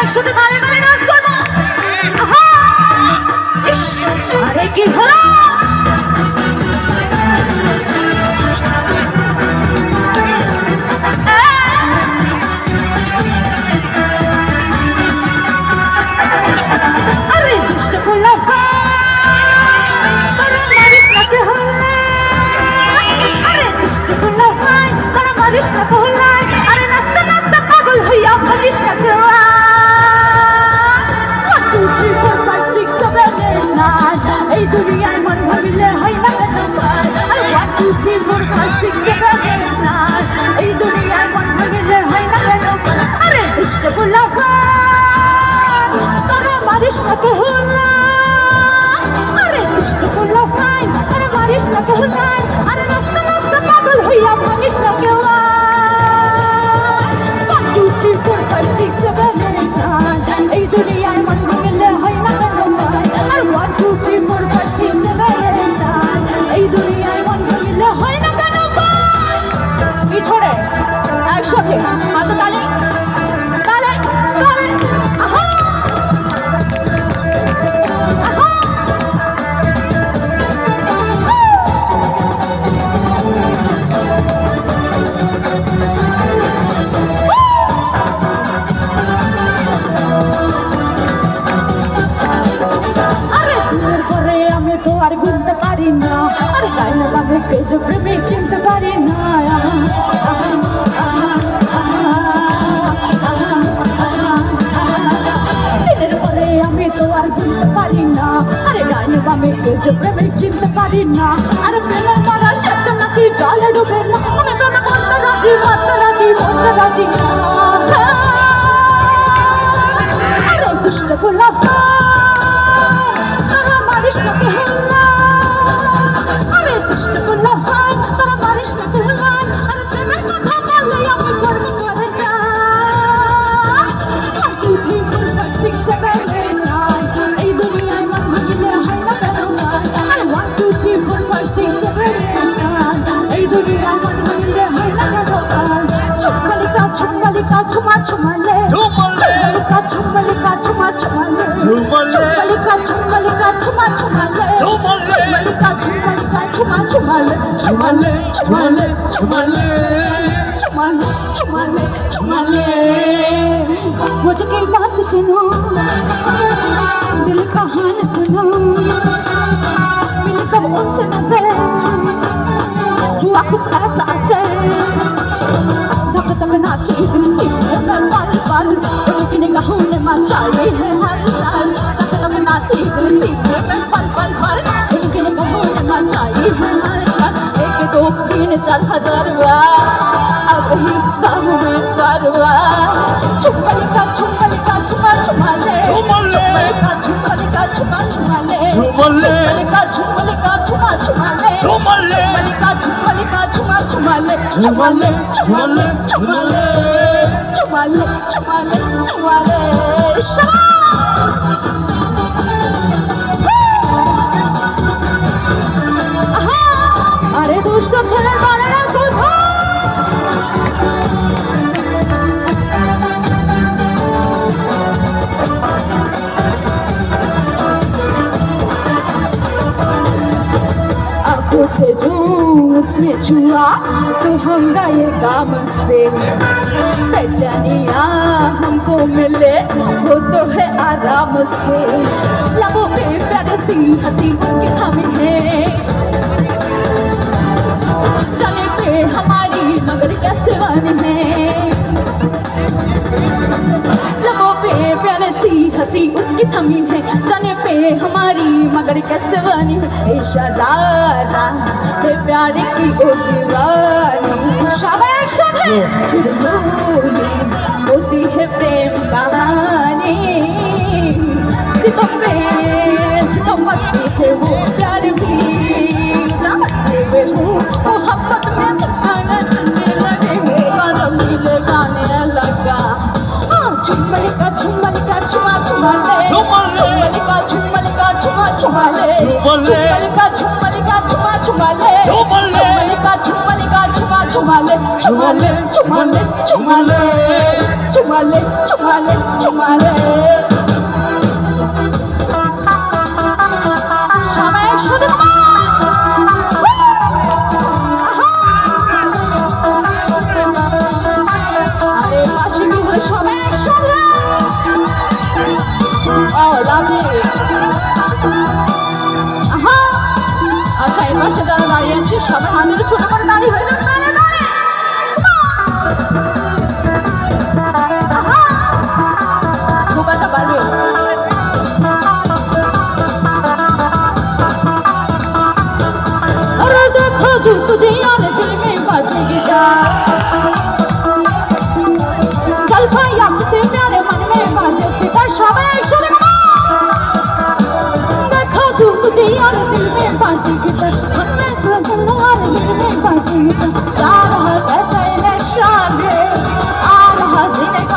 একসাথে তালে তালে নাচ করব আরে কি হলো? Krishna Pulai দুনিয়ায় মন ভাবিলে হয় না ভাই? আরে six, seven, eight, nine. এই দুনিয়ায় মন ভাবিলে হয় না আরে দুষ্ট বলা তোরা মারিস না কে আরে দুষ্ট বলা তোরা মারিস না কে আরে রাস্তা রাস্তা পাগল হইয়া ভাঙিস না কেউ একসাথে হাতে তালি। আরে দূরের ঘরে আমি তো আর গুনতে পারি না। আরে বাবা কে যে প্রেমে চিনতে পারি না। যে প্রেমের চিনতে পারি না। আর প্রেমের মারা শেখতে নাকি জলে ডুবে না। আমি প্রেমে মরতে রাজি মরতে রাজি মরতে রাজি না। আরে দুষ্ট গোলাপ। झुमलिका झुमा झुमले। झुमलिका झुमलिका झुमा झुमले। झुमलिका झुमलिका झुमा झुमले। झुमलिका झुमलिका झुमा झुमले झुमले झुमले झुमले झुमले झुमले। झुमले मुझे बात सुनो। दिल कहान सुनो। मिल सब उनसे नज़र। वापस आ चार हज़ार अब ही गाँव में कारवा छुपल का छुपल का छुपा छुपा ले छुपल का छुपल का छुपा छुपा ले छुपल का छुपल का छुपा छुपा ले छुपल का छुपल का छुपा छुपा ले छुपा ले छुपा ले छुपा ले छुपा ले छुपा ले छुपा ले शाह দুষ্ট ছেলের বালেরা কোথায় आंखों से जो उसमें छुआ तो हम गए काम से बेचैनिया हमको मिले वो तो है आराम से लबों पे प्यारी सी हंसी के थमी है हँसी उनकी थमी है चने पे हमारी मगर कैसे वानी। है शादा है प्यारे की ओ दीवानी शाबाश होती है प्रेम कहानी। ঝুমলে ঝুমলে ঝুমলে ঝুমলে ঝুমলে ঝুমলে ঝুমলে ঝুমলে ঝুমলে এসে সবাই হাতের ছোট করে দাঁড়িয়ে হয়ে যাবে সবাই একসাথে দেখো চুপ যে আর দিল মে বাজি بجيت تعال هذا سينا الشعبي على هذه